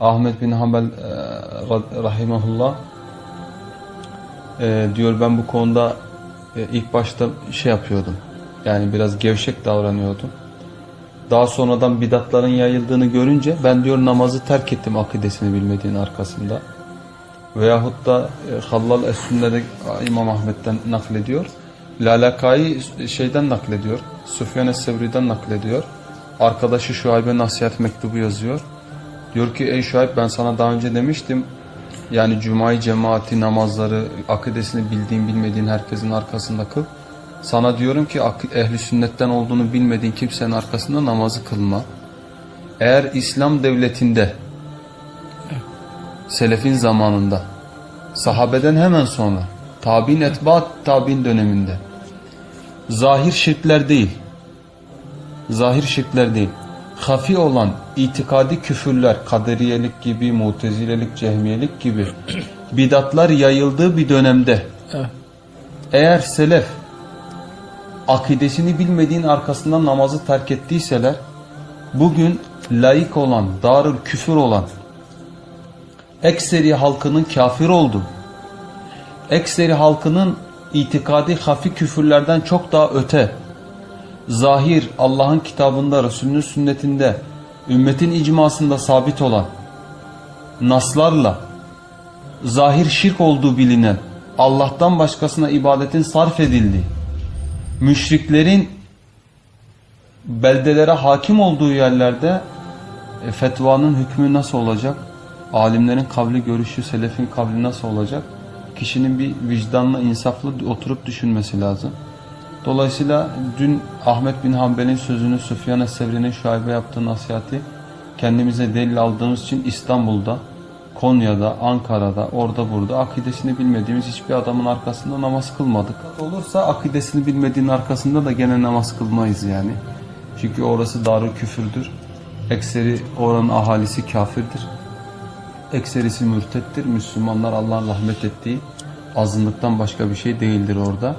Ahmet bin Hanbel e, ra- rahimahullah e, diyor ben bu konuda e, ilk başta şey yapıyordum. Yani biraz gevşek davranıyordum. Daha sonradan bidatların yayıldığını görünce ben diyor namazı terk ettim akidesini bilmediğin arkasında. Veyahut da e, Hallal Es-Sünne'de İmam Ahmet'ten naklediyor. Lalakayı şeyden naklediyor. Süfyan Es-Sevri'den naklediyor. Arkadaşı Şuayb'e nasihat mektubu yazıyor. Diyor ki ey Şuayb ben sana daha önce demiştim. Yani cumayı cemaati namazları akidesini bildiğin bilmediğin herkesin arkasında kıl. Sana diyorum ki ehli sünnetten olduğunu bilmediğin kimsenin arkasında namazı kılma. Eğer İslam devletinde selefin zamanında sahabeden hemen sonra tabi'in etbaat tabi'in döneminde zahir şirkler değil zahir şirkler değil hafi olan itikadi küfürler kaderiyelik gibi mutezilelik cehmiyelik gibi bidatlar yayıldığı bir dönemde eğer selef akidesini bilmediğin arkasından namazı terk ettiyseler bugün laik olan, darül küfür olan ekseri halkının kafir oldu. Ekseri halkının itikadi hafi küfürlerden çok daha öte. Zahir Allah'ın kitabında, Resulünün sünnetinde, ümmetin icmasında sabit olan naslarla zahir şirk olduğu bilinen Allah'tan başkasına ibadetin sarf edildiği müşriklerin beldelere hakim olduğu yerlerde e, fetvanın hükmü nasıl olacak? Alimlerin kavli görüşü, selefin kavli nasıl olacak? Kişinin bir vicdanla insaflı oturup düşünmesi lazım. Dolayısıyla dün Ahmet bin Hanbel'in sözünü Süfyan Es-Sevri'nin şaibe yaptığı nasihati kendimize delil aldığımız için İstanbul'da, Konya'da, Ankara'da, orada burada akidesini bilmediğimiz hiçbir adamın arkasında namaz kılmadık. Olursa akidesini bilmediğin arkasında da gene namaz kılmayız yani. Çünkü orası darı küfürdür. Ekseri oranın ahalisi kafirdir. Ekserisi mürtettir. Müslümanlar Allah'ın rahmet ettiği azınlıktan başka bir şey değildir orada.